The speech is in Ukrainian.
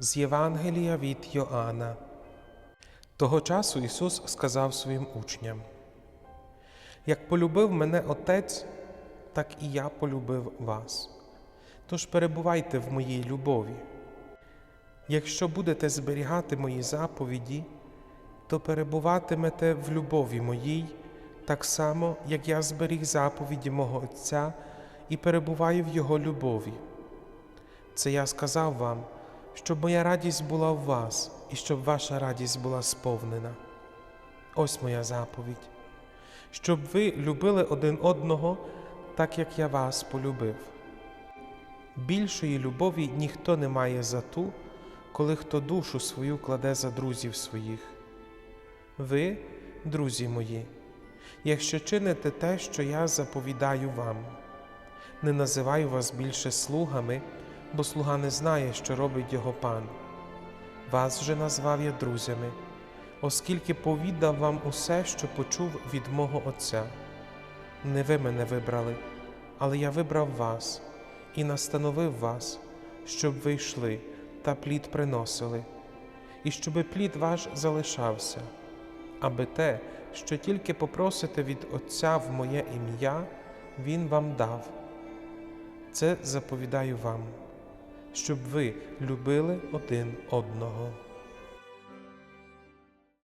З Євангелія від Йоанна. Того часу Ісус сказав своїм учням: Як полюбив мене Отець, так і я полюбив вас. Тож перебувайте в моїй любові. Якщо будете зберігати мої заповіді, то перебуватимете в любові моїй, так само, як я зберіг заповіді мого Отця і перебуваю в Його любові. Це я сказав вам, щоб моя радість була в вас і щоб ваша радість була сповнена. Ось моя заповідь, щоб ви любили один одного, так як я вас полюбив. Більшої любові ніхто не має за ту, коли хто душу свою кладе за друзів своїх. Ви, друзі мої, якщо чините те, що я заповідаю вам, не називаю вас більше слугами, бо слуга не знає, що робить його пан. Вас же назвав я друзями, оскільки повідав вам усе, що почув від мого Отця. Не ви мене вибрали, але я вибрав вас і настановив вас, щоб ви йшли та плід приносили, і щоби плід ваш залишався, аби те, що тільки попросите від Отця в моє ім'я, Він вам дав. Це заповідаю вам, щоб ви любили один одного.